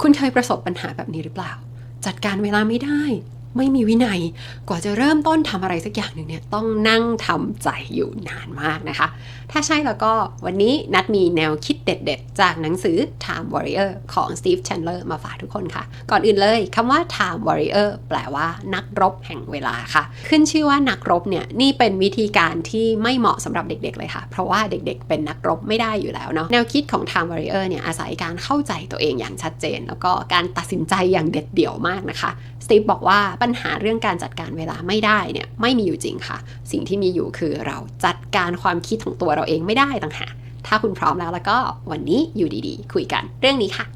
คุณเคยประสบปัญหาแบบนี้หรือเปล่า จัดการเวลาไม่ได้ ไม่มีวินัย กว่าจะเริ่มต้นทำอะไรสักอย่างหนึ่งเนี่ยต้องนั่งทำใจอยู่นานมากนะคะ ถ้าใช่แล้วก็วันนี้นัดมีแนวคิดเด็ดๆ จากหนังสือ Time Warrior ของ Steve Chandler มาฝากทุกคนค่ะ ก่อนอื่นเลยคำว่า Time Warrior แปลว่านักรบแห่งเวลาค่ะ ขึ้นชื่อว่านักรบเนี่ยนี่เป็นวิธีการที่ไม่เหมาะสำหรับเด็กๆเลยค่ะ เพราะว่าเด็กๆ เป็นนักรบไม่ได้อยู่แล้วเนาะแนวคิดของ Time Warrior เนี่ยอาศัยการเข้าใจตัวเองอย่างชัดเจน แล้วก็การตัดสินใจอย่างเด็ดเดี่ยวมากนะคะสตีฟบอกว่าปัญหาเรื่องการจัดการเวลาไม่ได้เนี่ยไม่มีอยู่จริงค่ะ สิ่งที่มีอยู่คือเราจัดการความคิดของตัวเราเองไม่ได้ต่างหากถ้าคุณพร้อมแล้วแล้วก็วันนี้อยู่ดีๆ คุยกันเรื่องนี้ค่ะ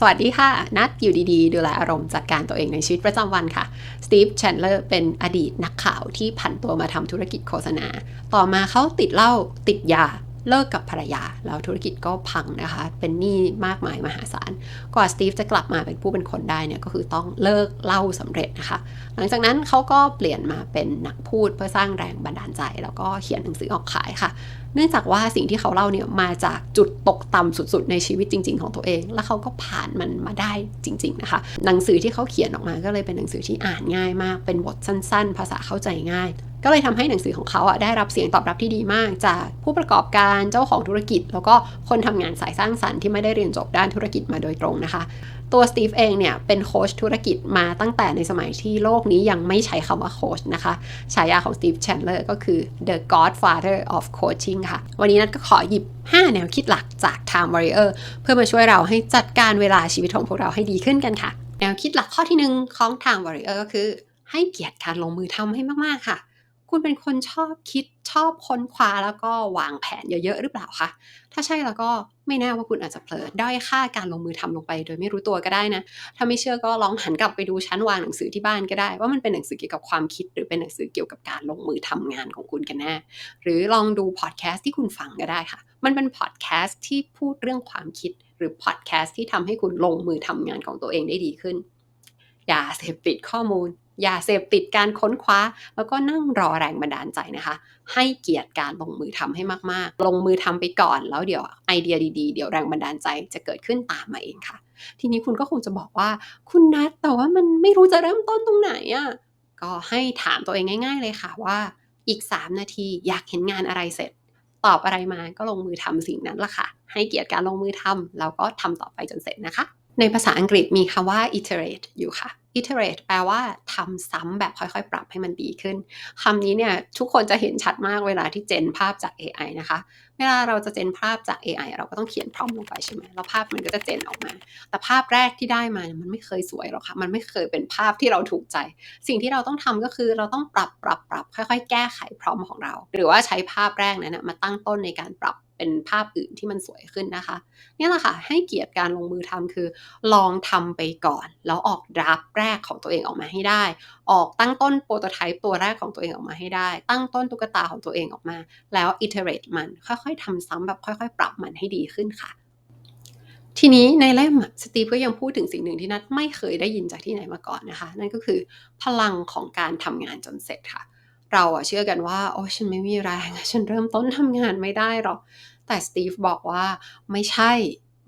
สวัสดีค่ะ นัดอยู่ดีๆ ดูแลอารมณ์จัดการตัวเองในชีวิตประจำวันค่ะสตีฟแชนเลอร์เป็นอดีตนักข่าวที่ผันตัวมาทำธุรกิจโฆษณา ต่อมาเขาติดเหล้าติดยา เลิกกับภรรยา แล้วธุรกิจก็พังนะคะ เป็นหนี้มากมายมหาศาล กว่าสตีฟจะกลับมาเป็นผู้เป็นคนได้เนี่ยก็คือต้องเลิกเล่าสำเร็จนะคะ หลังจากนั้นเขาก็เปลี่ยนมาเป็นนักพูดเพื่อสร้างแรงบันดาลใจ แล้วก็เขียนหนังสือออกขายค่ะ เนื่องจากว่าสิ่งที่เขาเล่าเนี่ยมาจากจุดตกต่ำสุดๆ ในชีวิตจริง ๆ ของตัวเอง แล้วเขาก็ผ่านมันมาได้จริง ๆ นะคะ หนังสือที่เขาเขียนออกมาก็เลยเป็นหนังสือที่อ่านง่ายมาก เป็นบทสั้น ๆ ภาษาเข้าใจง่าย ก็เลยทำให้หนังสือของเขาอะได้รับเสียงตอบรับที่ดีมาก จากผู้ประกอบการเจ้าของธุรกิจ แล้วก็คนทำงานสายสร้างสรรค์ที่ไม่ได้เรียนจบด้านธุรกิจมาโดยตรงนะคะ ตัวสตีฟเองเนี่ยเป็นโค้ชธุรกิจมาตั้งแต่ในสมัยที่โลกนี้ยังไม่ใช้คำว่าโค้ชนะคะฉายาของสตีฟแชนเลอร์ก็คือ the godfather of coaching ค่ะ วันนี้นัดก็ขอหยิบ 5 แนวคิดหลักจาก Time Warrior เพื่อมาช่วยเราให้จัดการเวลาชีวิตของพวกเราให้ดีขึ้นกันค่ะ แนวคิดหลักข้อที่ 1 ของ Time Warrior ก็คือ ให้เกียรติการลงมือทำให้มากๆค่ะ คุณเป็นคนชอบคิดชอบค้นคว้าแล้วก็วางแผนเยอะๆหรือเปล่าคะถ้าใช่แล้วก็ไม่แน่ว่าคุณอาจจะเผลอด้อยค่าการลงมือทำลงไป โดยไม่รู้ตัวก็ได้นะ ถ้าไม่เชื่อก็ลองหันกลับไปดูชั้นวางหนังสือที่บ้านก็ได้ ว่ามันเป็นหนังสือเกี่ยวกับความคิด หรือเป็นหนังสือเกี่ยวกับการลงมือทำงานของคุณกันแน่หรือลองดูพอดแคสต์ที่คุณฟังก็ได้ค่ะ มันเป็นพอดแคสต์ที่พูดเรื่องความคิด หรือพอดแคสต์ที่ทำให้คุณลงมือทำงานของตัวเองได้ดีขึ้น อย่าเสพติดข้อมูล อย่าเสพติดการค้นคว้า แล้วก็นั่งรอแรงบันดาลใจนะคะ ให้เกียรติการลงมือทำให้มากๆ ลงมือทำไปก่อนแล้วเดี๋ยวไอเดียดีๆ เดี๋ยวแรงบันดาลใจจะเกิดขึ้นตามมาเองค่ะ ทีนี้คุณก็คงจะบอกว่า คุณนัทแต่ว่ามันไม่รู้จะเริ่มต้นตรงไหนอะ่ะก็ให้ถามตัวเองง่าย ๆ เลยค่ะว่าอีก 3 นาทีอยากเห็นงานอะไรเสร็จ ตอบอะไรมาก็ลงมือทำสิ่งนั้นละค่ะ ให้เกียรติการลงมือทำแล้วก็ทำต่อไปจนเสร็จนะคะ ในภาษาอังกฤษมีคำว่า iterate อยู่ค่ะ iterate แปลว่าทำซ้ำแบบค่อยๆ ปรับให้มันดีขึ้นคำนี้เนี่ย ทุกคนจะเห็นชัดมากเวลาที่เจนภาพจาก AI นะคะ เวลาเราจะเจนภาพจาก AI เราก็ต้องเขียนพร้อมลงไปใช่ไหมแล้วภาพมันก็จะเจนออกมา แต่ภาพแรกที่ได้มามันไม่เคยสวยหรอกค่ะมันไม่เคยเป็นภาพที่เราถูกใจ สิ่งที่เราต้องทำก็คือเราต้องปรับปรับปรับค่อย ๆ แก้ไขพร้อมของเรา หรือว่าใช้ภาพแรกนั้นนะมาตั้งต้นในการปรับเป็นภาพอื่นที่มันสวยขึ้นนะคะนี่แหละค่ะให้เกียรติการลงมือทำคือ ลองทำไปก่อน แล้วออกดราฟแรกของตัวเองออกมาให้ได้ ออกตั้งต้นโปรโตไทป์ตัวแรกของตัวเองออกมาให้ได้ ตั้งต้นตุ๊กตาของตัวเองออกมา แล้ว iterate มันค่อยๆทำซ้ำแบบค่อยๆ ปรับมันให้ดีขึ้นค่ะ ทีนี้ในเล่มสตีฟก็ยังพูดถึงสิ่งหนึ่งที่นัทไม่เคยได้ยินจากที่ไหนมาก่อนนะคะ นั่นก็คือพลังของการทำงานจนเสร็จค่ะ เราอะเชื่อกันว่าโอ้ฉันไม่มีแรงฉันเริ่มต้นทำงานไม่ได้หรอก แต่สตีฟบอกว่าไม่ใช่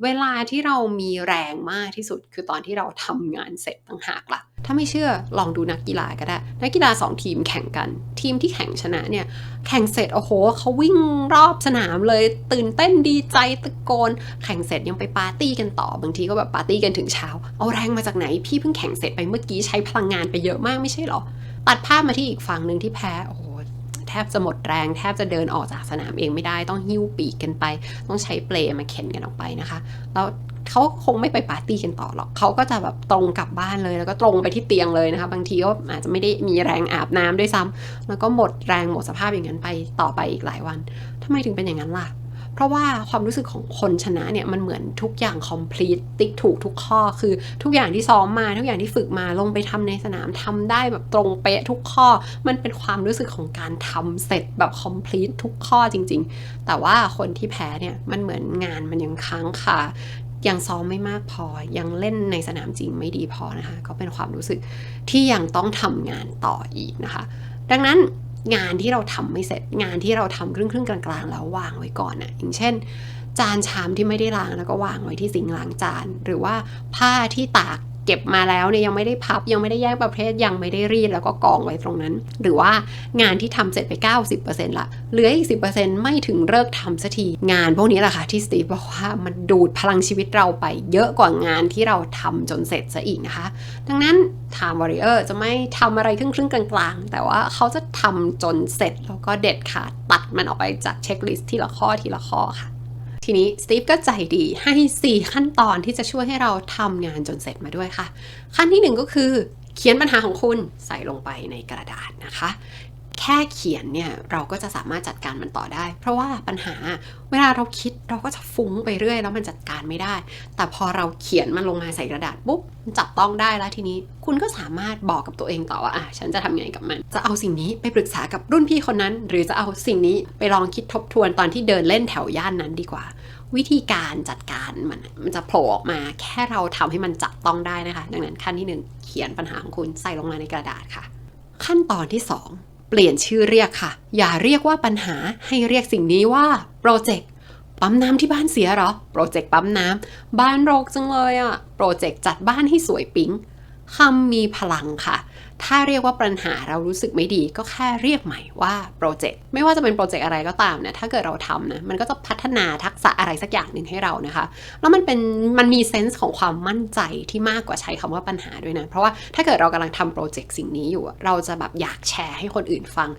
เวลาที่เรามีแรงมากที่สุด คือตอนที่เราทำงานเสร็จต่างหากล่ะ ถ้าไม่เชื่อลองดูนักกีฬาก็ได้ นักกีฬาสองทีมแข่งกัน ทีมที่แข่งชนะเนี่ย แข่งเสร็จโอ้โหเขาวิ่งรอบสนามเลย ตื่นเต้นดีใจตะโกน แข่งเสร็จยังไปปาร์ตี้กันต่อบางทีก็แบบปาร์ตี้กันถึงเช้า เอาแรงมาจากไหนพี่เพิ่งแข่งเสร็จไปเมื่อกี้ใช้พลังงานไปเยอะมากไม่ใช่หรอ ตัดภาพมาที่อีกฝั่งหนึ่งที่แพ้โอ้โหแทบจะหมดแรง แทบจะเดินออกจากสนามเองไม่ได้ต้องหิ้วปีกกันไป ต้องใช้เปลมาเข็นกันออกไปนะคะ แล้วเขาคงไม่ไปปาร์ตี้กันต่อหรอกเขาก็จะแบบตรงกลับบ้านเลยแล้วก็ตรงไปที่เตียงเลยนะคะ บางทีก็อาจจะไม่ได้มีแรงอาบน้ำด้วยซ้ำแล้วก็หมดแรงหมดสภาพอย่างนั้นไปต่อไปอีกหลายวันทำไมถึงเป็นอย่างนั้นล่ะ เพราะว่าความรู้สึกของคนชนะเนี่ยมันเหมือนทุกอย่าง complete ติ๊กถูกทุกข้อ คือทุกอย่างที่ซ้อมมา ทุกอย่างที่ฝึกมาลงไปทำในสนามทำได้แบบตรงเป๊ะทุกข้อ มันเป็นความรู้สึกของการทำเสร็จแบบ complete ทุกข้อจริง ๆ แต่ว่าคนที่แพ้เนี่ยมันเหมือนงานมันยังค้างคายังซ้อมไม่มากพอ ยังเล่นในสนามจริงไม่ดีพอนะคะ ก็เป็นความรู้สึกที่ยังต้องทำงานต่ออีกนะคะ ดังนั้น งานที่เราทำไม่เสร็จงานที่เราทำครึ่งครึ่งกลางๆแล้ววางไว้ก่อนนะอย่างเช่น จานชามที่ไม่ได้ล้างแล้วก็วางไว้ที่สิงล้างจาน หรือว่าผ้าที่ตาก เก็บมาแล้วเนี่ยยังไม่ได้พับยังไม่ได้แยกประเภทยังไม่ได้รีดแล้วก็กองไว้ตรงนั้น หรือว่างานที่ทำเสร็จไป 90%ละเหลืออีก 10%ไม่ถึงเลิกทำสักทีงานพวกนี้แหละค่ะที่สตีฟบอกว่ามันดูดพลังชีวิตเราไปเยอะกว่างานที่เราทำจนเสร็จซะอีกนะคะ ดังนั้น Time Warrior จะไม่ทำอะไรครึ่งๆกลางๆ แต่ว่าเขาจะทำจนเสร็จแล้วก็เด็ดขาดตัดมันออกไปจากเช็คลิสต์ทีละข้อทีละข้อค่ะ ทีนี้สตีฟก็ใจดีให้ 4 ขั้นตอนที่จะช่วยให้เราทำงานจนเสร็จมาด้วยค่ะ ขั้นที่ 1 ก็คือเขียนปัญหาของคุณใส่ลงไปในกระดาษนะคะ แค่เขียนเนี่ยเราก็จะสามารถจัดการมันต่อได้ เพราะว่าปัญหาเวลาเราคิดเราก็จะฟุ้งไปเรื่อย แล้วมันจัดการไม่ได้ แต่พอเราเขียนมันลงมาใส่กระดาษปุ๊บมันจับต้องได้แล้วทีนี้ คุณก็สามารถบอกกับตัวเองต่อว่าอะฉันจะทำไงกับมัน จะเอาสิ่งนี้ไปปรึกษากับรุ่นพี่คนนั้น หรือจะเอาสิ่งนี้ไปลองคิดทบทวนตอนที่เดินเล่นแถวย่านนั้นดีกว่า วิธีการจัดการมันมันจะโผล่ออกมาแค่เราทำให้มันจับต้องได้นะคะ ดังนั้นขั้นที่หนึ่งเขียนปัญหาของคุณใส่ลงมาในกระดาษค่ะ ขั้นตอนที่ 2 เปลี่ยนชื่อเรียกค่ะ อย่าเรียกว่าปัญหาให้เรียกสิ่งนี้ว่าโปรเจกต์ปั๊มน้ำที่บ้านเสียหรอ โปรเจกต์ปั๊มน้ำบ้านรกจังเลยอะโปรเจกต์จัดบ้านให้สวยปิ๊งคำมีพลังค่ะ ถ้าเรียกว่าปัญหาเรารู้สึกไม่ดีก็แค่เรียกใหม่ว่าโปรเจกต์ไม่ว่าจะเป็นโปรเจกต์อะไรก็ตามนะถ้าเกิดเราทำนะมันก็จะพัฒนาทักษะอะไรสักอย่างหนึ่งให้เรานะคะ แล้วมันเป็นมันมีเซนส์ของความมั่นใจที่มากกว่าใช้คำว่าปัญหาด้วยนะเพราะว่าถ้าเกิดเรากำลังทำโปรเจกต์สิ่งนี้อยู่ เราจะแบบอยากแชร์ให้คนอื่นฟัง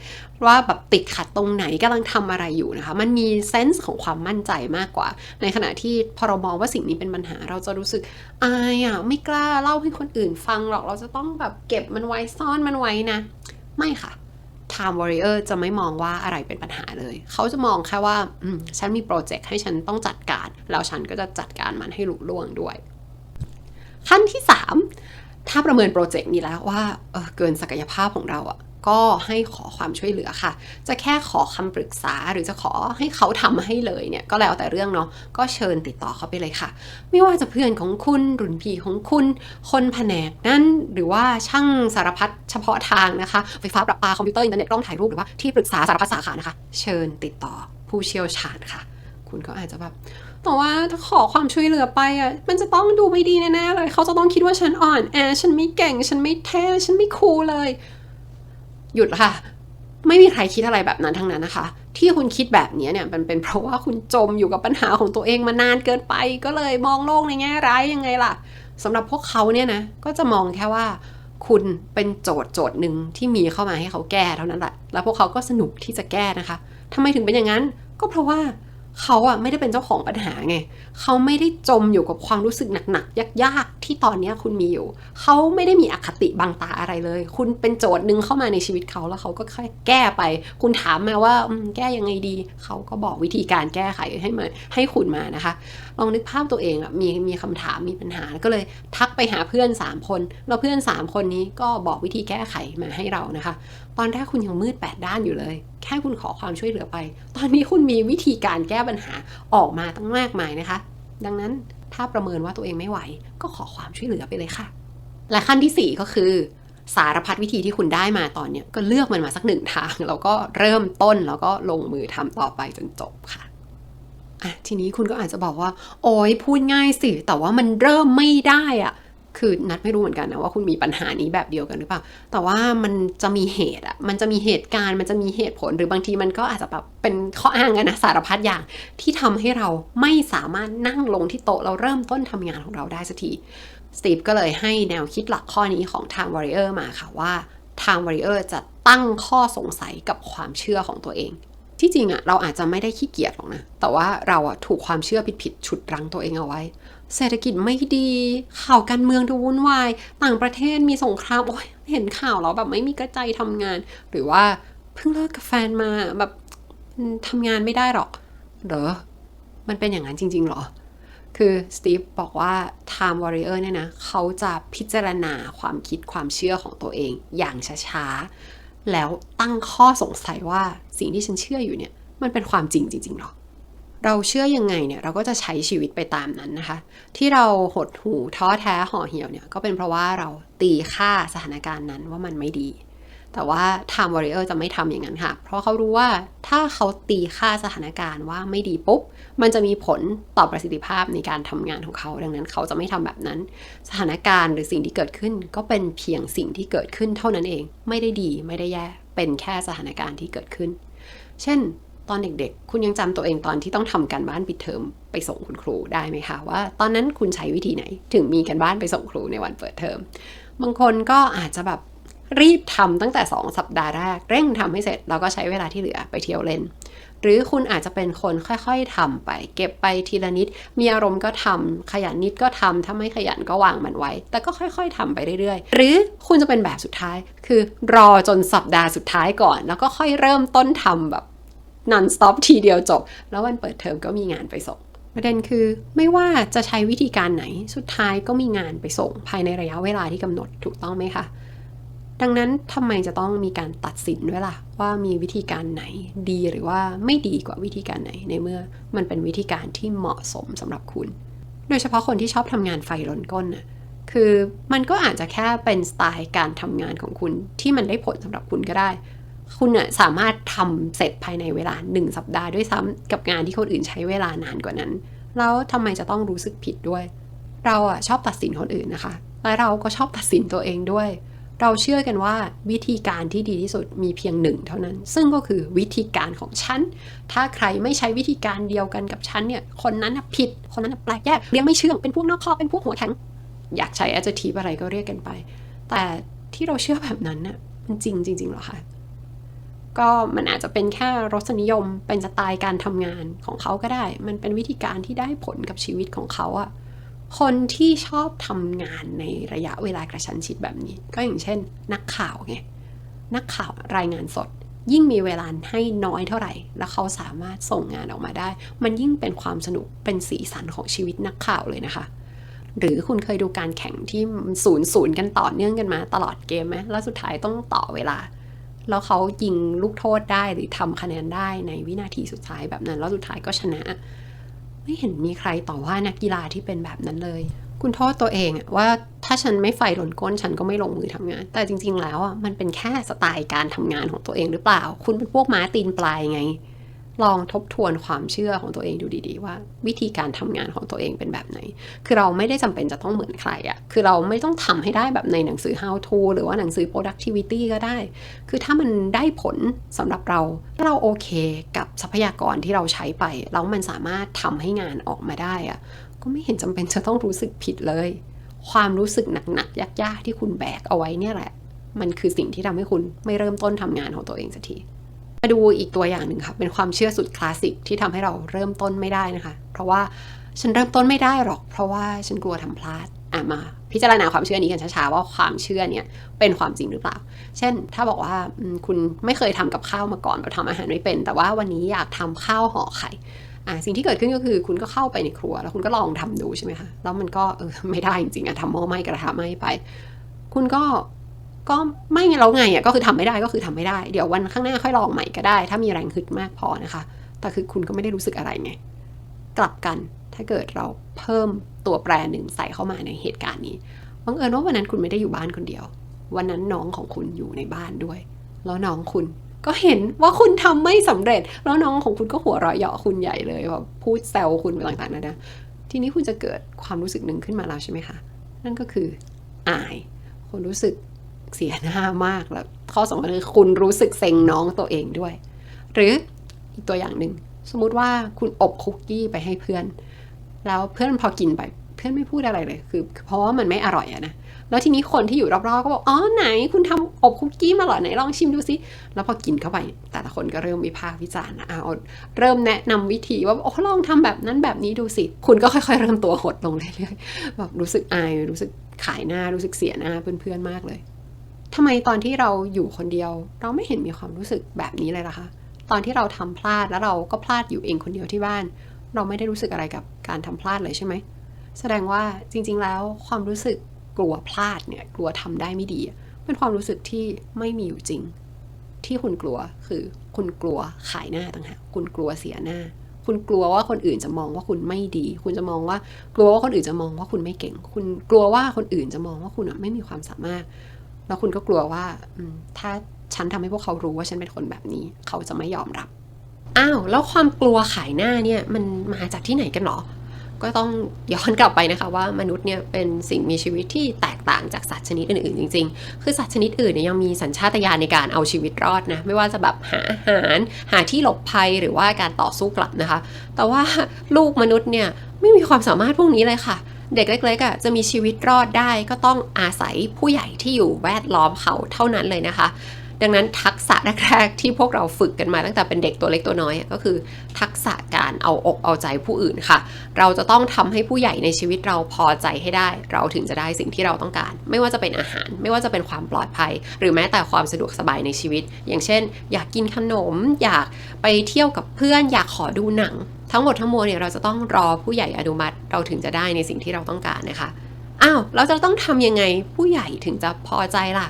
ว่าแบบติดขัดตรงไหนกำลังทำอะไรอยู่นะคะ มันมีเซนส์ของความมั่นใจมากกว่า ในขณะที่พอเรามองว่าสิ่งนี้เป็นปัญหา เราจะรู้สึกอายอะไม่กล้าเล่าให้คนอื่นฟังหรอกเราจะต้องแบบเก็บมันไว้ซ่อนมันไว้นะ ไม่ค่ะ Time Warrior จะไม่มองว่าอะไรเป็นปัญหาเลย เขาจะมองแค่ว่าฉันมีโปรเจกต์ให้ฉันต้องจัดการ แล้วฉันก็จะจัดการมันให้ลุล่วงด้วย ขั้นที่ 3 ถ้าประเมินโปรเจกต์นี้แล้วว่าเออเกินศักยภาพของเราอะ ก็ให้ขอความช่วยเหลือค่ะ จะแค่ขอคำปรึกษาหรือจะขอให้เขาทำให้เลยเนี่ยก็แล้วแต่เรื่องเนาะก็เชิญติดต่อเขาไปเลยค่ะ ไม่ว่าจะเพื่อนของคุณรุ่นพี่ของคุณ คนแผนกนั้นหรือว่าช่างสารพัดเฉพาะทางนะคะ ไฟฟ้าประปาคอมพิวเตอร์อินเทอร์เน็ตกล้องถ่ายรูปหรือว่าที่ปรึกษาสารพัดสาขานะคะ เชิญติดต่อผู้เชี่ยวชาญค่ะ คุณก็อาจจะแบบแต่ว่าถ้าขอความช่วยเหลือไปอะ มันจะต้องดูไม่ดีแน่ๆเลย เขาจะต้องคิดว่าฉันอ่อนแอ ฉันไม่เก่ง ฉันไม่เท่ ฉันไม่คูลเลย หยุดค่ะ ไม่มีใครคิดอะไรแบบนั้นทั้งนั้นนะคะ ที่คุณคิดแบบนี้เนี่ยมันเป็นเพราะว่าคุณจมอยู่กับปัญหาของตัวเองมานานเกินไป ก็เลยมองโลกในแง่ร้ายยังไงล่ะสำหรับพวกเขาเนี่ยนะก็จะมองแค่ว่าคุณเป็นโจทย์โจทย์หนึ่งที่มีเข้ามาให้เขาแก้เท่านั้นแหละ แล้วพวกเขาก็สนุกที่จะแก้นะคะทำไมถึงเป็นอย่างนั้น ก็เพราะว่า เขาอะไม่ได้เป็นเจ้าของปัญหาไง เขาไม่ได้จมอยู่กับความรู้สึกหนักๆยากๆ ที่ตอนนี้คุณมีอยู่ เขาไม่ได้มีอคติบังตาอะไรเลย คุณเป็นโจทย์หนึ่งเข้ามาในชีวิตเขาแล้วเขาก็ค่อยแก้ไป คุณถามมาว่าแก้ยังไงดี เขาก็บอกวิธีการแก้ไขให้มาให้คุณมานะคะ ลองนึกภาพตัวเองอะมีมีคำถามมีปัญหาก็เลยทักไปหาเพื่อน 3 คน แล้วเพื่อน 3 คนนี้ก็บอกวิธีแก้ไขมาให้เรานะคะ ตอนแรกคุณยังมืดแปดด้านอยู่เลย แค่คุณขอความช่วยเหลือไป ตอนนี้คุณมีวิธีการแก้ปัญหาออกมาตั้งมากมายนะคะ ดังนั้นถ้าประเมินว่าตัวเองไม่ไหว ก็ขอความช่วยเหลือไปเลยค่ะ และขั้นที่ 4 ก็คือ สารพัดวิธีที่คุณได้มาตอนเนี้ยก็เลือกมันมาสักหนึ่งทางแล้วก็เริ่มต้นแล้วก็ลงมือทำต่อไปจนจบค่ะอะทีนี้คุณก็อาจจะบอกว่า โอ้ยพูดง่ายสิ แต่ว่ามันเริ่มไม่ได้อะ คือนัดไม่รู้เหมือนกันนะว่าคุณมีปัญหานี้แบบเดียวกันหรือเปล่า แต่ว่ามันจะมีเหตุอะมันจะมีเหตุการณ์ มันจะมีเหตุผล หรือบางทีมันก็อาจจะแบบเป็นข้ออ้างกันนะสารพัดอย่างที่ทำให้เราไม่สามารถนั่งลงที่โต๊ะเราเริ่มต้นทำงานของเราได้สักทีสตีฟก็เลยให้แนวคิดหลักข้อนี้ของ Time Warrior มาค่ะว่า Time Warrior จะตั้งข้อสงสัยกับความเชื่อของตัวเอง ที่จริงอะเราอาจจะไม่ได้ขี้เกียจหรอกนะ แต่ว่าเราอะถูกความเชื่อผิดๆฉุดรั้งตัวเองเอาไว้ เศรษฐกิจไม่ดี ข่าวการเมืองดูวุ่นวาย ต่างประเทศมีสงคราม โอ้ยเห็นข่าวแล้วแบบไม่มีกระใจทำงาน หรือว่าเพิ่งเลิกกับแฟนมาแบบทำงานไม่ได้หรอกเหรอ มันเป็นอย่างนั้นจริง ๆ หรอ คือสตีฟบอกว่า Time Warrior เนี่ยนะ เขาจะพิจารณาความคิดความเชื่อของตัวเองอย่างช้าๆ แล้วตั้งข้อสงสัยว่าสิ่งที่ฉันเชื่ออยู่เนี่ย มันเป็นความจริงจริงๆหรอ เราเชื่อยังไงเนี่ยเราก็จะใช้ชีวิตไปตามนั้นนะคะ ที่เราหดหูท้อแท้ห่อเหี่ยวเนี่ยก็เป็นเพราะว่าเราตีค่าสถานการณ์นั้นว่ามันไม่ดี แต่ว่า Time Warrior จะไม่ทำอย่างนั้นค่ะ เพราะเขารู้ว่าถ้าเขาตีค่าสถานการณ์ว่าไม่ดีปุ๊บ มันจะมีผลต่อประสิทธิภาพในการทำงานของเขา ดังนั้นเขาจะไม่ทำแบบนั้น สถานการณ์หรือสิ่งที่เกิดขึ้น ก็เป็นเพียงสิ่งที่เกิดขึ้นเท่านั้นเอง ไม่ได้ดีไม่ได้แย่เป็นแค่สถานการณ์ที่เกิดขึ้น เช่น ตอนเด็กๆ คุณยังจำตัวเองตอนที่ต้องทำการบ้านปิดเทอมไปส่งคุณครูได้ไหมคะว่า ตอนนั้นคุณใช้วิธีไหน ถึงมีการบ้านไปส่งครูในวันเปิดเทอมบางคนก็อาจจะแบบรีบทำตั้งแต่ 2 สัปดาห์แรก เร่งทำให้เสร็จแล้วก็ใช้เวลาที่เหลือไปเที่ยวเล่น หรือคุณอาจจะเป็นคนค่อยๆทำไป เก็บไปทีละนิด มีอารมณ์ก็ทำขยันนิดก็ทำถ้าไม่ขยันก็วางมันไว้ แต่ก็ค่อยๆทำไปเรื่อยๆ หรือคุณจะเป็นแบบสุดท้าย คือรอจนสัปดาห์สุดท้ายก่อน แล้วก็ค่อยเริ่มต้นทำแบบ non stop ทีเดียวจบ แล้ววันเปิดเทอมก็มีงานไปส่ง ประเด็นคือไม่ว่าจะใช้วิธีการไหนสุดท้ายก็มีงานไปส่ง ภายในระยะเวลาที่กำหนดถูกต้องไหมคะ ดังนั้นทำไมจะต้องมีการตัดสินด้วยล่ะ ว่ามีวิธีการไหนดีหรือว่าไม่ดีกว่าวิธีการไหนในเมื่อมันเป็นวิธีการที่เหมาะสมสำหรับคุณ โดยเฉพาะคนที่ชอบทำงานไฟล้นก้นน่ะคือมันก็อาจจะแค่เป็นสไตล์การทำงานของคุณที่มันได้ผลสำหรับคุณก็ได้ คุณน่ะสามารถทำเสร็จภายในเวลาหนึ่งสัปดาห์ด้วยซ้ำกับงานที่คนอื่นใช้เวลานานกว่านั้น แล้วทำไมจะต้องรู้สึกผิดด้วย เราอะชอบตัดสินคนอื่นนะคะ และเราก็ชอบตัดสินตัวเองด้วย เราเชื่อกันว่าวิธีการที่ดีที่สุดมีเพียงหนึ่งเท่านั้น ซึ่งก็คือวิธีการของฉัน ถ้าใครไม่ใช้วิธีการเดียวกันกับฉันเนี่ย คนนั้นน่ะผิด คนนั้นน่ะแปลกแยกเรียกไม่เชื่องเป็นพวกนอกข้อเป็นพวกหัวแข็งอยากใช้ adjective อะไรก็เรียกกันไป แต่ที่เราเชื่อแบบนั้นน่ะมันจริงจริงๆหรอคะ ก็มันอาจจะเป็นแค่รสนิยมเป็นสไตล์การทำงานของเขาก็ได้ มันเป็นวิธีการที่ได้ผลกับชีวิตของเขาอะคนที่ชอบทำงานในระยะเวลากระชั้นชิดแบบนี้ ก็อย่างเช่น นักข่าวไงนักข่าวรายงานสด ยิ่งมีเวลาให้น้อยเท่าไหร่ แล้วเขาสามารถส่งงานออกมาได้ มันยิ่งเป็นความสนุกเป็นสีสันของชีวิตนักข่าวเลยนะคะ หรือคุณเคยดูการแข่งที่ศูนย์ศูนย์กันต่อเนื่องกันมาตลอดเกมไหมแล้วสุดท้ายต้องต่อเวลา แล้วเขายิงลูกโทษได้หรือทำคะแนนได้ในวินาทีสุดท้ายแบบนั้น แล้วสุดท้ายก็ชนะ ไม่เห็นมีใครต่อว่านักกีฬาที่เป็นแบบนั้นเลย คุณโทษตัวเองว่าถ้าฉันไม่ไฟหล่นก้นฉันก็ไม่ลงมือทำงาน แต่จริง ๆ แล้วมันเป็นแค่สไตล์การทำงานของตัวเองหรือเปล่า คุณเป็นพวกม้าตีนปลายไง ลองทบทวนความเชื่อของตัวเองดูดีๆ ว่า วิธีการทำงานของตัวเองเป็นแบบไหน คือเราไม่ได้จำเป็นจะต้องเหมือนใครอะคือเราไม่ต้องทำให้ได้แบบในหนังสือ how to หรือว่าหนังสือ productivity ก็ได้ คือถ้ามันได้ผลสำหรับเราถ้าเราโอเคกับทรัพยากรที่เราใช้ไป แล้วมันสามารถทำให้งานออกมาได้อะก็ไม่เห็นจำเป็นจะต้องรู้สึกผิดเลย ความรู้สึกหนักๆยากๆที่คุณแบกเอาไว้เนี่ยแหละ มันคือสิ่งที่ทำให้คุณไม่เริ่มต้นทำงานของตัวเองสักที มาดูอีกตัวอย่างหนึ่งค่ะ เป็นความเชื่อสุดคลาสสิกที่ทำให้เราเริ่มต้นไม่ได้นะคะ เพราะว่าฉันเริ่มต้นไม่ได้หรอก เพราะว่าฉันกลัวทำพลาดอะมา พิจารณาความเชื่อนี้กันช้าๆว่าความเชื่อเนี่ยเป็นความจริงหรือเปล่า เช่น ถ้าบอกว่าคุณไม่เคยทำกับข้าวมาก่อนเราทำอาหารไม่เป็น แต่ว่าวันนี้อยากทำข้าวห่อไข่อ่าสิ่งที่เกิดขึ้นก็คือคุณก็เข้าไปในครัว แล้วคุณก็ลองทำดูใช่ไหมคะแล้วมันก็เออไม่ได้จริงๆอะทำหม้อไหม้กระทะไหม้ไป คุณก็ ก็ไม่แล้วไงอะก็คือทำไม่ได้ก็คือทำไม่ได้ เดี๋ยววันข้างหน้าค่อยลองใหม่ก็ได้ ถ้ามีแรงฮึดมากพอนะคะ แต่คือคุณก็ไม่ได้รู้สึกอะไรไงกลับกันถ้าเกิดเราเพิ่มตัวแปรหนึ่งใส่เข้ามาในเหตุการณ์นี้บังเอิญว่าวันนั้นคุณไม่ได้อยู่บ้านคนเดียว วันนั้นน้องของคุณอยู่ในบ้านด้วย แล้วน้องคุณก็เห็นว่าคุณทำไม่สำเร็จ แล้วน้องของคุณก็หัวเราะเยาะคุณใหญ่เลยแบบพูดแซวคุณไปต่างๆนานาทีนี้คุณจะเกิดความรู้สึกหนึ่งขึ้นมาแล้วใช่ไหมคะ นั่นก็คืออายคุณรู้สึก เสียหน้ามากแล้วข้อสำคัญคือคุณรู้สึกเซ็งน้องตัวเองด้วย หรืออีกตัวอย่างหนึ่งสมมุติว่าคุณอบคุกกี้ไปให้เพื่อน แล้วเพื่อนพอกินไปเพื่อนไม่พูดอะไรเลยคือ เพราะว่ามันไม่อร่อยอะนะแล้วทีนี้คนที่อยู่รอบๆก็บอกอ๋อไหน คุณทำอบคุกกี้มาเหรอไหนลองชิมดูสิแล้วพอกินเข้าไป แต่ละคนก็เริ่มวิพากษ์วิจารณ์นะเอาเริ่มแนะนำวิธีว่าโอ้ลองทำแบบนั้นแบบนี้ดูสิ คุณก็ค่อยๆ เริ่มตัวหดลงเรื่อยๆแบบรู้สึกอายรู้สึกขายหน้ารู้สึกเสียหน้าเพื่อนๆมากเลย ทำไมตอนที่เราอยู่คนเดียว เราไม่เห็นมีความรู้สึกแบบนี้เลยล่ะคะ ตอนที่เราทำพลาดแล้วเราก็พลาดอยู่เองคนเดียวที่บ้าน เราไม่ได้รู้สึกอะไรกับการทำพลาดเลยใช่ไหม แสดงว่าจริง ๆ แล้วความรู้สึกกลัวพลาดเนี่ยกลัวทำได้ไม่ดี เป็นความรู้สึกที่ไม่มีอยู่จริง ที่คุณกลัวคือคุณกลัวขายหน้าต่างหากคุณกลัวเสียหน้า คุณกลัวว่าคนอื่นจะมองว่าคุณไม่ดี คุณจะมองว่ากลัวว่าคนอื่นจะมองว่าคุณไม่เก่ง คุณกลัวว่าคนอื่นจะมองว่าคุณไม่มีความสามารถ แล้วคุณก็กลัวว่าถ้าฉันทำให้พวกเขารู้ว่าฉันเป็นคนแบบนี้ เขาจะไม่ยอมรับ อ้าว แล้วความกลัวขายหน้าเนี่ยมันมาจากที่ไหนกันหรอ ก็ต้องย้อนกลับไปนะคะว่ามนุษย์เนี่ยเป็นสิ่งมีชีวิตที่แตกต่างจากสัตว์ชนิดอื่นๆ จริง ๆ คือสัตว์ชนิดอื่นเนี่ยยังมีสัญชาตญาณในการเอาชีวิตรอดนะ ไม่ว่าจะแบบหาอาหาร หาที่หลบภัยหรือว่าการต่อสู้กลับนะคะ แต่ว่าลูกมนุษย์เนี่ยไม่มีความสามารถพวกนี้เลยค่ะ เด็กเล็กๆอะจะมีชีวิตรอดได้ก็ต้องอาศัยผู้ใหญ่ที่อยู่แวดล้อมเขาเท่านั้นเลยนะคะ ดังนั้นทักษะแรกๆที่พวกเราฝึกกันมาตั้งแต่เป็นเด็กตัวเล็กตัวน้อยก็คือ ทักษะการเอาอกเอาใจผู้อื่นค่ะ เราจะต้องทำให้ผู้ใหญ่ในชีวิตเราพอใจให้ได้ เราถึงจะได้สิ่งที่เราต้องการ ไม่ว่าจะเป็นอาหาร ไม่ว่าจะเป็นความปลอดภัย หรือแม้แต่ความสะดวกสบายในชีวิต อย่างเช่น อยากกินขนม อยากไปเที่ยวกับเพื่อน อยากขอดูหนัง ทั้งหมดทั้งมวลเนี่ยเราจะต้องรอผู้ใหญ่อนุมัติ เราถึงจะได้ในสิ่งที่เราต้องการนะคะอ้าวเราจะต้องทำยังไงผู้ใหญ่ถึงจะพอใจล่ะ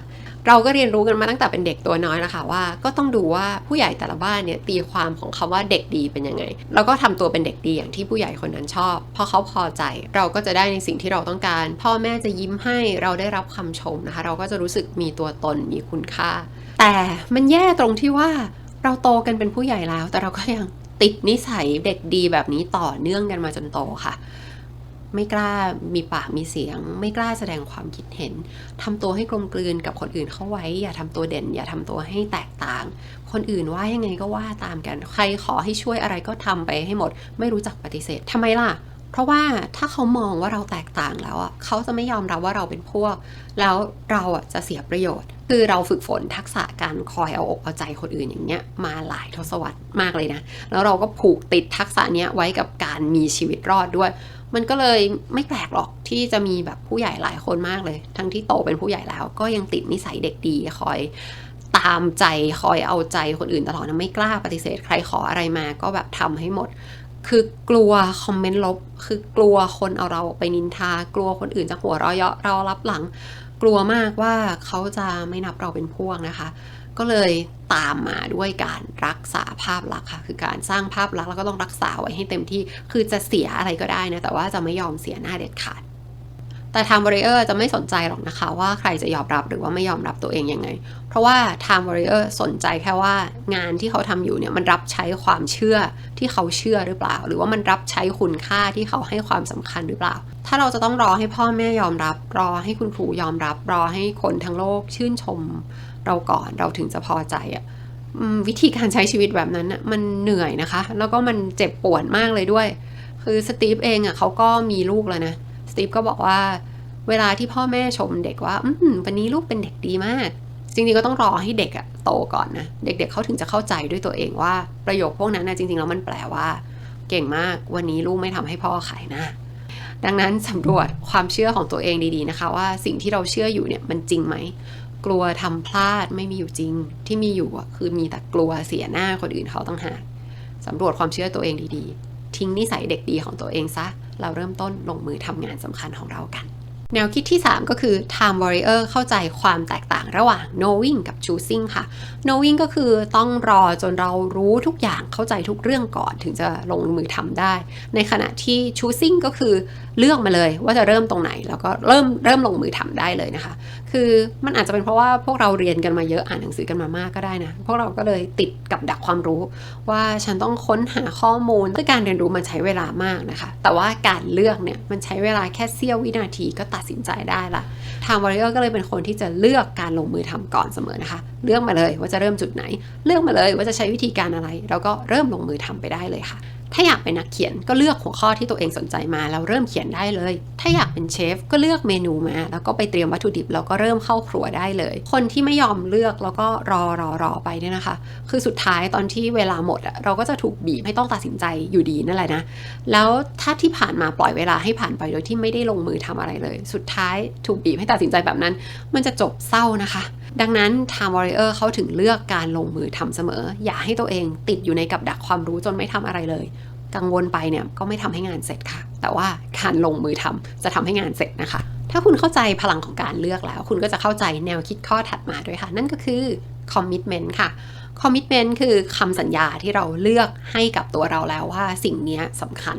เราก็เรียนรู้กันมาตั้งแต่เป็นเด็กตัวน้อยแล้วค่ะว่า ก็ต้องดูว่าผู้ใหญ่แต่ละบ้านเนี่ยตีความของคำว่าเด็กดีเป็นยังไงแล้วก็ทำตัวเป็นเด็กดีอย่างที่ผู้ใหญ่คนนั้นชอบ พอเขาพอใจเราก็จะได้ในสิ่งที่เราต้องการ พ่อแม่จะยิ้มให้เราได้รับคำชมนะคะ เราก็จะรู้สึกมีตัวตนมีคุณค่า แต่มันแย่ตรงที่ว่าเราโตกันเป็นผู้ใหญ่แล้ว แต่เราก็ยังติดนิสัยเด็กดีแบบนี้ต่อเนื่องกันมาจนโตค่ะ ไม่กล้ามีปากมีเสียง ไม่กล้าแสดงความคิดเห็นทำตัวให้กลมกลืนกับคนอื่นเข้าไว้ อย่าทำตัวเด่น อย่าทำตัวให้แตกต่าง คนอื่นว่ายังไงก็ว่าตามกัน ใครขอให้ช่วยอะไรก็ทำไปให้หมด ไม่รู้จักปฏิเสธทำไมล่ะ เพราะว่าถ้าเขามองว่าเราแตกต่างแล้วอะเขาจะไม่ยอมรับว่าเราเป็นพวก แล้วเราอะจะเสียประโยชน์ คือเราฝึกฝนทักษะการคอยเอาอกเอาใจคนอื่นอย่างเงี้ยมาหลายทศวรรษมากเลยนะ แล้วเราก็ผูกติดทักษะเนี้ยไว้กับการมีชีวิตรอดด้วย มันก็เลยไม่แปลกหรอกที่จะมีแบบผู้ใหญ่หลายคนมากเลย ทั้งที่โตเป็นผู้ใหญ่แล้ว ก็ยังติดนิสัยเด็กดีคอยตามใจคอยเอาใจคนอื่นตลอดนะไม่กล้าปฏิเสธใครขออะไรมา ก็แบบทำให้หมด คือกลัวคอมเมนต์ลบ คือกลัวคนเอาเราไปนินทา กลัวคนอื่นจะหัวเราะเยาะเรารับหลัง กลัวมากว่าเขาจะไม่นับเราเป็นพวกนะคะ ก็เลยตามมาด้วยการรักษาภาพลักษณ์ค่ะ คือการสร้างภาพลักษณ์แล้วก็ต้องรักษาไว้ให้เต็มที่ คือจะเสียอะไรก็ได้นะ แต่ว่าจะไม่ยอมเสียหน้าเด็ดขาด แต่ Time Warrior จะไม่สนใจหรอกนะคะ ว่าใครจะยอมรับหรือว่าไม่ยอมรับตัวเองยังไง เพราะว่า Time Warrior สนใจแค่ว่างานที่เขาทำอยู่เนี่ยมันรับใช้ความเชื่อที่เขาเชื่อหรือเปล่า หรือว่ามันรับใช้คุณค่าที่เขาให้ความสำคัญหรือเปล่าถ้าเราจะต้องรอให้พ่อแม่ยอมรับ รอให้คุณครูยอมรับ รอให้คนทั้งโลกชื่นชม เราก่อนเราถึงจะพอใจอะวิธีการใช้ชีวิตแบบนั้นน่ะมันเหนื่อยนะคะ แล้วก็มันเจ็บปวดมากเลยด้วย คือสตีฟเองอะเขาก็มีลูกแล้วนะสตีฟก็บอกว่าเวลาที่พ่อแม่ชมเด็กว่าอืมวันนี้ลูกเป็นเด็กดีมาก จริงๆก็ต้องรอให้เด็กอะโตก่อนนะ เด็กๆเขาถึงจะเข้าใจด้วยตัวเองว่าประโยคพวกนั้นนะจริงๆแล้วมันแปลว่า เก่งมากวันนี้ลูกไม่ทำให้พ่อขายน้าดังนั้นสำรวจความเชื่อของตัวเองดีๆนะคะ ว่าสิ่งที่เราเชื่ออยู่เนี่ยมันจริงไหม กลัวทำพลาดไม่มีอยู่จริง ที่มีอยู่คือมีแต่กลัวเสียหน้าคนอื่นเขาต้องหากสำรวจความเชื่อตัวเองดีๆ ทิ้งนิสัยเด็กดีของตัวเองซะ เราเริ่มต้นลงมือทำงานสำคัญของเรากัน แนวคิดที่ 3 ก็คือ time warrior เข้าใจความแตกต่างระหว่าง knowing กับ choosing ค่ะ knowing ก็คือต้องรอจนเรารู้ทุกอย่างเข้าใจทุกเรื่องก่อนถึงจะลงมือทำได้ ในขณะที่ choosing ก็คือ เลือกมาเลยว่าจะเริ่มตรงไหน แล้วก็เริ่มเริ่มลงมือทำได้เลยนะคะ คือมันอาจจะเป็นเพราะว่าพวกเราเรียนกันมาเยอะอ่านหนังสือกันมามากก็ได้นะพวกเราก็เลยติดกับดักความรู้ ว่าฉันต้องค้นหาข้อมูลคือการเรียนรู้มันใช้เวลามากนะคะ แต่ว่าการเลือกเนี่ยมันใช้เวลาแค่เสี้ยววินาทีก็ตัดสินใจได้ละทางวอริเออร์ก็เลยเป็นคนที่จะเลือกการลงมือทำก่อนเสมอนะคะ เลือกมาเลยว่าจะเริ่มจุดไหน เลือกมาเลยว่าจะใช้วิธีการอะไร แล้วก็เริ่มลงมือทำไปได้เลยค่ะ ถ้าอยากเป็นนักเขียนก็เลือกหัวข้อที่ตัวเองสนใจมาแล้วเริ่มเขียนได้เลย ถ้าอยากเป็นเชฟก็เลือกเมนูมา แล้วก็ไปเตรียมวัตถุดิบแล้วก็เริ่มเข้าครัวได้เลย คนที่ไม่ยอมเลือกแล้วก็รอรอรอไปเนี่ยนะคะ คือสุดท้ายตอนที่เวลาหมดอะเราก็จะถูกบีบให้ต้องตัดสินใจอยู่ดีนั่นแหละนะ แล้วถ้าที่ผ่านมาปล่อยเวลาให้ผ่านไปโดยที่ไม่ได้ลงมือทำอะไรเลย สุดท้ายถูกบีบให้ตัดสินใจแบบนั้น มันจะจบเศร้านะคะ ดังนั้น Time Warrior เขาถึงเลือกการลงมือทำเสมอ อย่าให้ตัวเองติดอยู่ในกับดักความรู้จนไม่ทำอะไรเลย กังวลไปเนี่ยก็ไม่ทำให้งานเสร็จค่ะ แต่ว่าการลงมือทำจะทำให้งานเสร็จนะคะ ถ้าคุณเข้าใจพลังของการเลือกแล้ว คุณก็จะเข้าใจแนวคิดข้อถัดมาด้วยค่ะ นั่นก็คือ commitment ค่ะคอมมิชเมนต์คือคำสัญญาที่เราเลือกให้กับตัวเราแล้วว่าสิ่งนี้สำคัญ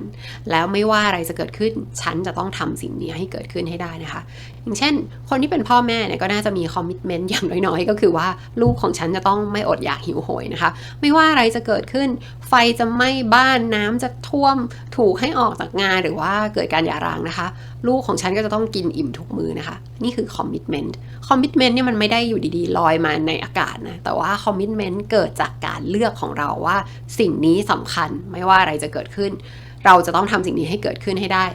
แล้วไม่ว่าอะไรจะเกิดขึ้น ฉันจะต้องทำสิ่งนี้ให้เกิดขึ้นให้ได้นะคะ อย่างเช่น คนที่เป็นพ่อแม่เนี่ยก็น่าจะมีคอมมิชเมนต์อย่างน้อยๆ ก็คือว่าลูกของฉันจะต้องไม่อดอยากหิวโหยนะคะ ไม่ว่าอะไรจะเกิดขึ้น ไฟจะไหม้บ้านน้ำจะท่วมถูกให้ออกจากงานหรือว่าเกิดการหย่าร้างนะคะ ลูกของฉันก็จะต้องกินอิ่มทุกมือนะคะ นี่คือคอมมิชเมนต์คอมมิชเมนต์เนี่ยมันไม่ได้อยู่ดีๆ ลอยมาในอากาศนะแต่ว่าคอมมิชเมนต์เกิดจากการเลือกของเราว่าสิ่งนี้สำคัญไม่ว่าอะไรจะเกิดขึ้น เราจะต้องทำสิ่งนี้ให้เกิดขึ้นให้ได้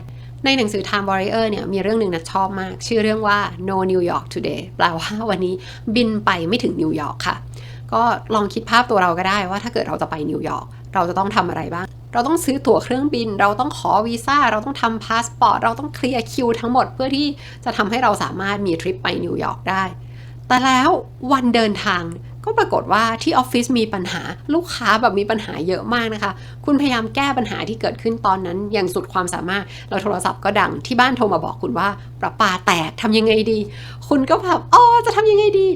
ในหนังสือ Time Warrior เนี่ยมีเรื่องหนึ่งนะชอบมาก ชื่อเรื่องว่า No New York Today แปลว่าวันนี้บินไปไม่ถึงนิวยอร์กค่ะ ก็ลองคิดภาพตัวเราก็ได้ว่าถ้าเกิดเราจะไปนิวยอร์กเราจะต้องทำอะไรบ้าง เราต้องซื้อตั๋วเครื่องบิน เราต้องขอวีซ่า เราต้องทำพาสปอร์ต เราต้องเคลียร์คิวทั้งหมดเพื่อที่จะทำให้เราสามารถมีทริปไปนิวยอร์กได้ แต่แล้ววันเดินทาง ก็ปรากฏว่าที่ออฟฟิศมีปัญหาลูกค้าแบบมีปัญหาเยอะมากนะคะ คุณพยายามแก้ปัญหาที่เกิดขึ้นตอนนั้น อย่างสุดความสามารถเราโทรศัพท์ก็ดังที่บ้านโทรมาบอกคุณว่าประปาแตกทำยังไงดี คุณก็แบบอ๋อจะทำยังไงดี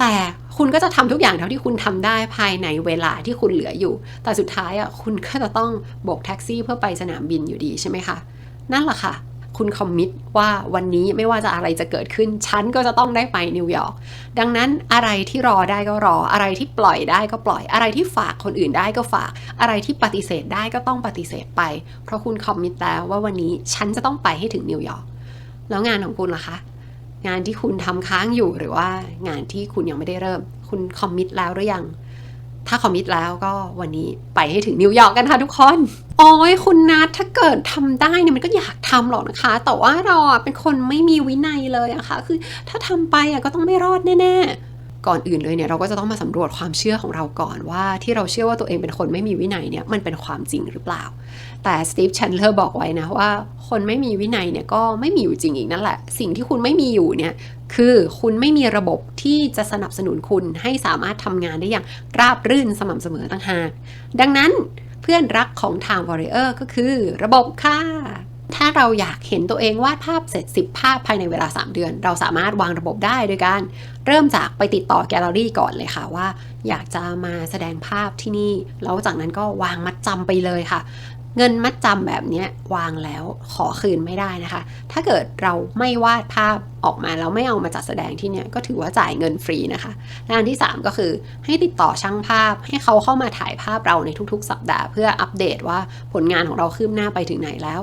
แต่คุณก็จะทำทุกอย่างเท่าที่คุณทำได้ภายในเวลาที่คุณเหลืออยู่ แต่สุดท้ายอะคุณก็จะต้องโบกแท็กซี่เพื่อไปสนามบินอยู่ดีใช่ไหมคะนั่นแหละค่ะ คุณคอมมิตว่าวันนี้ไม่ว่าจะอะไรจะเกิดขึ้น ฉันก็จะต้องได้ไปนิวยอร์กดังนั้นอะไรที่รอได้ก็รอ อะไรที่ปล่อยได้ก็ปล่อย อะไรที่ฝากคนอื่นได้ก็ฝาก อะไรที่ปฏิเสธได้ก็ต้องปฏิเสธไป เพราะคุณคอมมิตแล้วว่าวันนี้ฉันจะต้องไปให้ถึงนิวยอร์กแล้วงานของคุณล่ะคะ งานที่คุณทำค้างอยู่หรือว่างานที่คุณยังไม่ได้เริ่ม คุณคอมมิตแล้วหรือยัง ถ้าคอมมิตแล้วก็วันนี้ไปให้ถึงนิวยอร์กกันค่ะทุกคน โอ้ยคุณนัทถ้าเกิดทำได้เนี่ยมันก็อยากทำหรอกนะคะ แต่ว่าเราเป็นคนไม่มีวินัยเลยอะค่ะ คือถ้าทำไปอะก็ต้องไม่รอดแน่ๆ ก่อนอื่นเลยเนี่ยเราก็จะต้องมาสำรวจความเชื่อของเราก่อนว่าที่เราเชื่อว่าตัวเองเป็นคนไม่มีวินัยเนี่ยมันเป็นความจริงหรือเปล่า แต่สตีฟชันเลอร์บอกไว้นะว่า คนไม่มีวินัยเนี่ยก็ไม่มีอยู่จริงอีกนั่นแหละ สิ่งที่คุณไม่มีอยู่เนี่ยคือคุณไม่มีระบบที่จะสนับสนุนคุณให้สามารถทำงานได้อย่างราบรื่นสม่ำเสมอต่างหากดังนั้นเพื่อนรักของ Time Warrior ก็คือระบบค่ะ ถ้าเราอยากเห็นตัวเองวาดภาพเสร็จ 10 ภาพภายในเวลา 3 เดือน เราสามารถวางระบบได้โดยการเริ่มจากไปติดต่อแกลเลอรี่ก่อนเลยค่ะว่า อยากจะมาแสดงภาพที่นี่ แล้วจากนั้นก็วางมัดจำไปเลยค่ะ เงินมัดจำแบบนี้วางแล้วขอคืนไม่ได้นะคะ ถ้าเกิดเราไม่วาดภาพออกมาแล้วไม่เอามาจัดแสดงที่เนี่ยก็ถือว่าจ่ายเงินฟรีนะคะและอันที่ 3 ก็คือให้ติดต่อช่างภาพ ให้เขาเข้ามาถ่ายภาพเราในทุกๆ สัปดาห์ เพื่ออัปเดตว่าผลงานของเราคืบหน้าไปถึงไหนแล้ว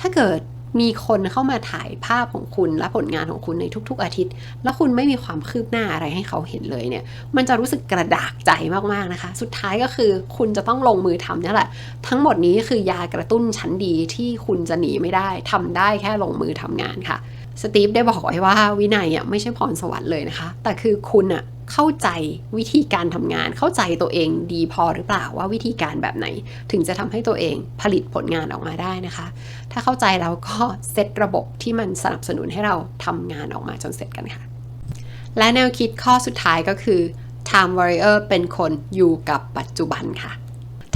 ถ้าเกิด มีคนเข้ามาถ่ายภาพของคุณและผลงานของคุณในทุก ๆ อาทิตย์ แล้วคุณไม่มีความคืบหน้าอะไรให้เขาเห็นเลยเนี่ย มันจะรู้สึกกระดากใจมากๆนะคะ สุดท้ายก็คือคุณจะต้องลงมือทำนี่แหละ ทั้งหมดนี้คือยากระตุ้นชั้นดีที่คุณจะหนีไม่ได้ทำได้แค่ลงมือทำงานค่ะ สตีฟได้บอกไว้ว่าวินัยอะไม่ใช่พรสวรรค์เลยนะคะ แต่คือคุณอะ เข้าใจวิธีการทำงาน เข้าใจตัวเองดีพอหรือเปล่าว่าวิธีการแบบไหน ถึงจะทำให้ตัวเองผลิตผลงานออกมาได้นะคะ ถ้าเข้าใจแล้วก็เซตระบบที่มันสนับสนุนให้เราทำงานออกมาจนเสร็จกันค่ะ และแนวคิดข้อสุดท้ายก็คือ Time Warrior เป็นคนอยู่กับปัจจุบันค่ะ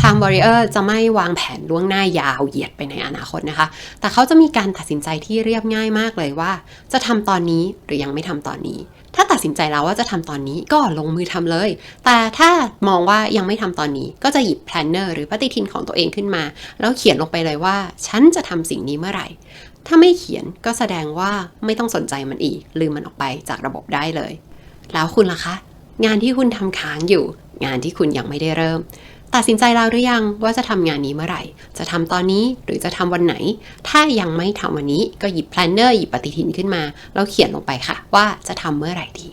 Time Warrior จะไม่วางแผนล่วงหน้ายาวเหยียดไปในอนาคตนะคะ แต่เขาจะมีการตัดสินใจที่เรียบง่ายมากเลยว่า จะทำตอนนี้หรือยังไม่ทำตอนนี้ ถ้าตัดสินใจแล้วว่าจะทำตอนนี้ก็ลงมือทำเลย แต่ถ้ามองว่ายังไม่ทำตอนนี้ก็จะหยิบแพลนเนอร์หรือปฏิทินของตัวเองขึ้นมา แล้วเขียนลงไปเลยว่า ฉันจะทำสิ่งนี้เมื่อไหร่ ถ้าไม่เขียนก็แสดงว่าไม่ต้องสนใจมันอีก ลืมมันออกไปจากระบบได้เลย แล้วคุณล่ะคะ งานที่คุณทำค้างอยู่ งานที่คุณยังไม่ได้เริ่ม ตัดสินใจแล้วหรือยังว่าจะทำงานนี้เมื่อไหร่ จะทำตอนนี้หรือจะทำวันไหน ถ้ายังไม่ทำวันนี้ก็หยิบแพลนเนอร์หยิบปฏิทินขึ้นมา แล้วเขียนลงไปค่ะ ว่าจะทำเมื่อไหร่ดี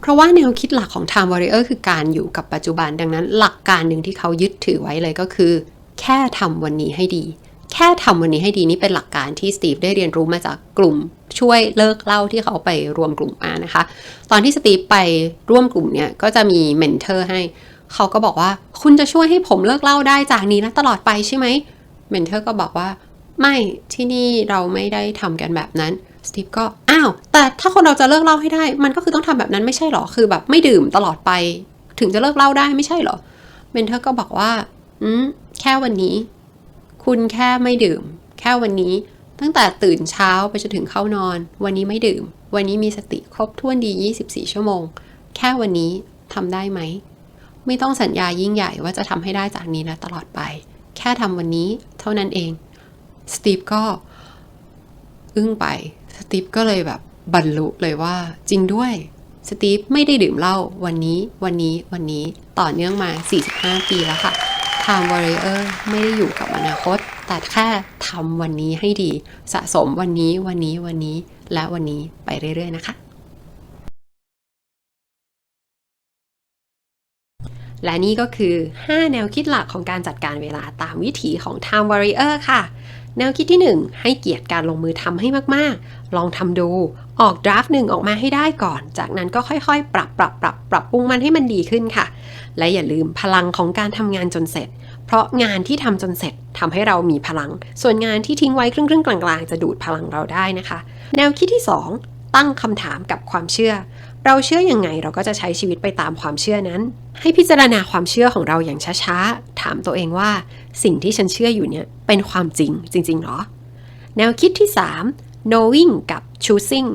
เพราะว่าแนวคิดหลักของ Time Warrior คือการอยู่กับปัจจุบันดังนั้น หลักการหนึ่งที่เขายึดถือไว้เลยก็คือ แค่ทำวันนี้ให้ดี แค่ทำวันนี้ให้ดีนี่เป็นหลักการที่สตีฟได้เรียนรู้มาจากกลุ่มช่วยเลิกเล่าที่เขาไปรวมกลุ่มมานะคะ ตอนที่สตีฟไปร่วมกลุ่มเนี่ยก็จะมีเมนเทอร์ให้ เขาก็บอกว่าคุณจะช่วยให้ผมเลิกเล่าได้จากนี้และตลอดไปใช่ไหมเมนเทอร์ก็บอกว่า ไม่ที่นี่เราไม่ได้ทำกันแบบนั้นสตีฟก็อ้าวแต่ถ้าคนเราจะเลิกเล่าให้ได้ มันก็คือต้องทำแบบนั้นไม่ใช่หรอคือแบบไม่ดื่มตลอดไป ถึงจะเลิกเล่าได้ไม่ใช่หรอเมนเทอร์ก็บอกว่าอืมแค่วันนี้ คุณแค่ไม่ดื่ม แค่วันนี้ ตั้งแต่ตื่นเช้าไปจนถึงเข้านอน วันนี้ไม่ดื่ม วันนี้มีสติครบถ้วนดี 24 ชั่วโมง แค่วันนี้ทำได้ไหม ไม่ต้องสัญญายิ่งใหญ่ว่าจะทำให้ได้จากนี้และตลอดไป แค่ทำวันนี้เท่านั้นเอง สตีฟก็อึ้งไป สตีฟก็เลยแบบบรรลุเลยว่าจริงด้วย สตีฟไม่ได้ดื่มเหล้าวันนี้ วันนี้ วันนี้ ต่อเนื่องมา 45 ปีแล้วค่ะ Time Warrior ไม่ได้อยู่กับอนาคต แต่แค่ทำวันนี้ให้ดี สะสมวันนี้ วันนี้ วันนี้ และวันนี้ไปเรื่อยๆนะคะ และนี่ก็คือ 5 แนวคิดหลักของการจัดการเวลาตามวิถีของ Time Warrior ค่ะ แนวคิดที่ 1 ให้เกียรติการลงมือทำให้มากๆ ลองทำดู ออกดราฟต์หนึ่งออกมาให้ได้ก่อน จากนั้นก็ค่อยๆ ปรับปรับปรับปรับปรุงมันให้มันดีขึ้นค่ะ และอย่าลืมพลังของการทำงานจนเสร็จ เพราะงานที่ทำจนเสร็จทำให้เรามีพลัง ส่วนงานที่ทิ้งไว้ครึ่งๆกลางๆ จะดูดพลังเราได้นะคะ แนวคิดที่ 2 ตั้งคำถามกับความเชื่อ เราเชื่อยังไงเราก็จะใช้ชีวิตไปตามความเชื่อนั้น ให้พิจารณาความเชื่อของเราอย่างช้าๆ ถามตัวเองว่า สิ่งที่ฉันเชื่ออยู่เนี่ยเป็นความจริงจริงๆหรอ แนวคิดที่ 3 knowing กับ choosing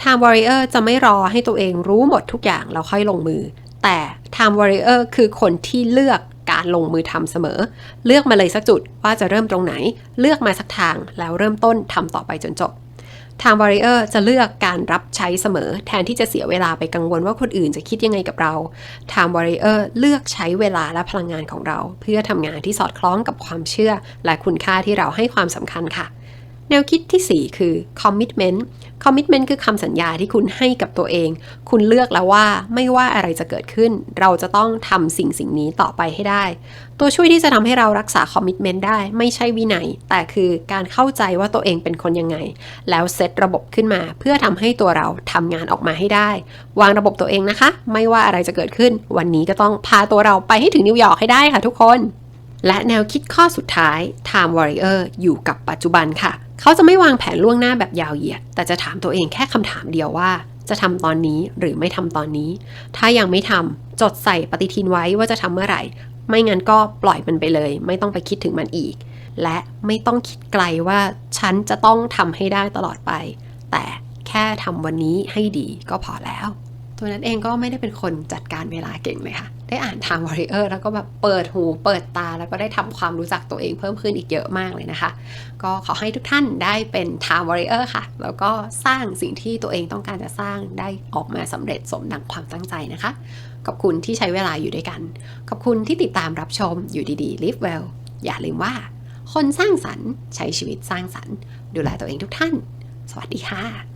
time warrior จะไม่รอให้ตัวเองรู้หมดทุกอย่างแล้วค่อยลงมือ แต่ time warrior คือคนที่เลือกการลงมือทำเสมอ เลือกมาเลยสักจุดว่าจะเริ่มตรงไหน เลือกมาสักทางแล้วเริ่มต้นทำต่อไปจนจบ Time Warrior จะเลือกการรับใช้เสมอ แทนที่จะเสียเวลาไปกังวลว่าคนอื่นจะคิดยังไงกับเรา Time Warrior เลือกใช้เวลาและพลังงานของเรา เพื่อทำงานที่สอดคล้องกับความเชื่อ และคุณค่าที่เราให้ความสำคัญค่ะ แนวคิดที่ 4 คือ commitment commitment คือคำสัญญาที่คุณให้กับตัวเอง คุณเลือกแล้วว่าไม่ว่าอะไรจะเกิดขึ้น เราจะต้องทำสิ่งสิ่งนี้ต่อไปให้ได้ ตัวช่วยที่จะทำให้เรารักษา commitment ได้ไม่ใช่วินัย แต่คือการเข้าใจว่าตัวเองเป็นคนยังไง แล้วเซตระบบขึ้นมา เพื่อทำให้ตัวเราทำงานออกมาให้ได้ วางระบบตัวเองนะคะ ไม่ว่าอะไรจะเกิดขึ้น วันนี้ก็ต้องพาตัวเราไปให้ถึงนิวยอร์กให้ได้ค่ะทุกคน และแนวคิดข้อสุดท้าย Time Warrior อยู่กับปัจจุบันค่ะ เขาจะไม่วางแผนล่วงหน้าแบบยาวเหยียด แต่จะถามตัวเองแค่คำถามเดียวว่าจะทำตอนนี้หรือไม่ทำตอนนี้ ถ้ายังไม่ทำจดใส่ปฏิทินไว้ว่าจะทำเมื่อไหร่ ไม่งั้นก็ปล่อยมันไปเลย ไม่ต้องไปคิดถึงมันอีก และไม่ต้องคิดไกลว่าฉันจะต้องทำให้ได้ตลอดไป แต่แค่ทำวันนี้ให้ดีก็พอแล้ว ตัวนั้นเองก็ไม่ได้เป็นคนจัดการเวลาเก่งเลยค่ะ ได้อ่าน Time Warrior แล้วก็แบบเปิดหูเปิดตาแล้วก็ได้ทำความรู้จักตัวเองเพิ่มขึ้นอีกเยอะมากเลยนะคะ ก็ขอให้ทุกท่านได้เป็น Time Warrior ค่ะ แล้วก็สร้างสิ่งที่ตัวเองต้องการจะสร้างได้ออกมาสำเร็จสมดังความตั้งใจนะคะ ขอบคุณที่ใช้เวลาอยู่ด้วยกัน ขอบคุณที่ติดตามรับชมอยู่ดีๆ Live Well อย่าลืมว่า คนสร้างสรรค์ใช้ชีวิตสร้างสรรค์ ดูแลตัวเองทุกท่าน สวัสดีค่ะ